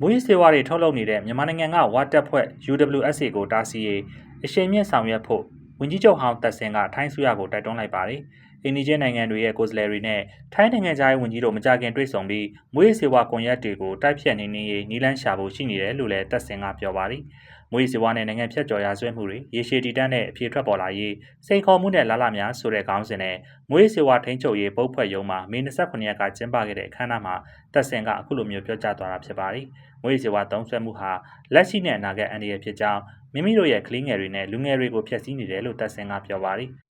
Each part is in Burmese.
မွေးစေဝါတွေထုတ်လုပ်နေတဲ့မြန်မာနိုင်ငံကဝါတက်ဖွဲ့ UWSA ကိုတားဆီးရေးအရှိန်မြင့်ဆောင်ရွက်ဖို့ဝန်ကြီးချုပ်ဟောင်းတက်ဆင်ကထိုင်းစုရကိုတိုက်တွန်းလိုက်ပါတယ်။အင်ဒီဂျင်နိုင်ငံတွေရဲ့ကိုယ်စားလှယ်တွေနဲ့ထိုင်းနိုင်ငံသားရေးဝန်ကြီးတို့မကြခင်တွေ့ဆုံပြီးမွေးစေဝါကွန်ရက်တွေကိုတိုက်ဖြတ်နေနေရေးနီလန်းရှာဖို့ရှိနေတယ်လို့လည်းတက်ဆင်ကပြောပါတယ်။မွေးစေဝါနဲ့နိုင်ငံဖြတ်ကျော်ရာဇဝတ်မှုတွေရေရှည်တည်တတ်တဲ့အပြေထွက်ပေါ်လာရေးစိန်ခေါ်မှုနဲ့လာလာများဆိုတဲ့ခေါင်းစဉ်နဲ့မွေးစေဝါထိန်းချုပ်ရေးပုတ်ဖွဲ့ရုံးမှာမေ29ရက်ကကျင်းပခဲ့တဲ့အခမ်းအနားမှာတက်ဆင်ကအခုလိုမျိုးပြောကြားသွားတာဖြစ်ပါတယ်။မွေးစေဝါသုံးဆွဲမှုဟာလက်ရှိနဲ့အနာဂတ်အန္တရာယ်ဖြစ်ကြောင်းမိမိတို့ရဲ့ကလေးငယ်တွေနဲ့လူငယ်တွေကိုဖျက်ဆီးနေတယ်လို့တပ်ဆင်ကပြောပါတယ်။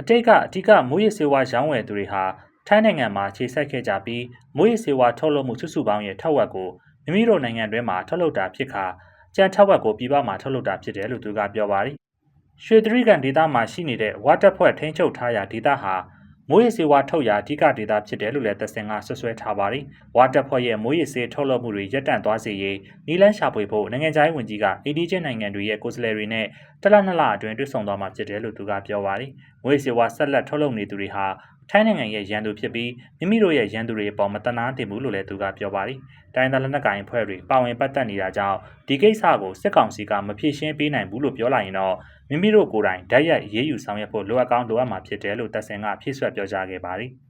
အတိတ်ကအဓိကမွေးစေဝါရောင်းဝယ်သူတွေဟာထိုင်းနိုင်ငံမှာခြေဆက်ခဲ့ကြပြီးမွေးစေဝါထုတ်လုပ်မှုစုစုပေါင်းရဲ့ထက်ဝက်ကိုမိမိတို့နိုင်ငံတွင်းမှာထုတ်လုပ်တာဖြစ်ခါကြံထက်ဝက်ကိုပြည်ပမှာထုတ်လုပ်တာဖြစ်တယ်လို့သူကပြောပါတယ်။ရွှေသရီကန်ဒေသမှာရှိနေတဲ့ဝါတက်ဖွဲ့ထိန်းချုပ်ထားရာဒေသဟာ မွေးရစေဝါထုတ်ရာအဓိကဒေသဖြစ်တယ်လို့လည်းသက်စင်ကဆွဆွဲထားပါတယ်။ဝါတက်ဖွဲ့ရဲ့မွေးရစေထုတ်လုပ်မှုတွေရပ်တန့်သွားစေရေးနီလန်းရှာဖွေဖို့နိုင်ငံခြားရေးဝန်ကြီးကအေဒီချင်းနိုင်ငံတွေရဲ့ကိုယ်စားလှယ်တွေနဲ့တလနှစ်လအတွင်းတွေ့ဆုံသွားမှာဖြစ်တယ်လို့သူကပြောပါတယ်။မွေးရစေဝါဆက်လက်ထုတ်လုပ်နေသူတွေဟာ ထိုင်းနိုင်ငံရဲ့ရန်သူဖြစ်ပြီးမိမိတို့ရဲ့ရန်သူတွေအပေါ်မတနာတင်ဘူးလို့လည်းသူကပြောပါတယ်။တိုင်းဒေသလက်နက်ကိုင်အဖွဲ့တွေပါဝင်ပတ်သက်နေတာကြောင့်ဒီကိစ္စကိုစစ်ကောင်စီကမဖြေရှင်းပေးနိုင်ဘူးလို့ပြောလိုက်ရင်တော့မိမိတို့ကိုယ်တိုင်ဓာတ်ရိုက်ရေးယူဆောင်ရွက်ဖို့လိုအပ်ကောင်းလိုအပ်မှာဖြစ်တယ်လို့တပ်ဆင်ကဖြည့်ဆွတ်ပြောကြားခဲ့ပါတယ်။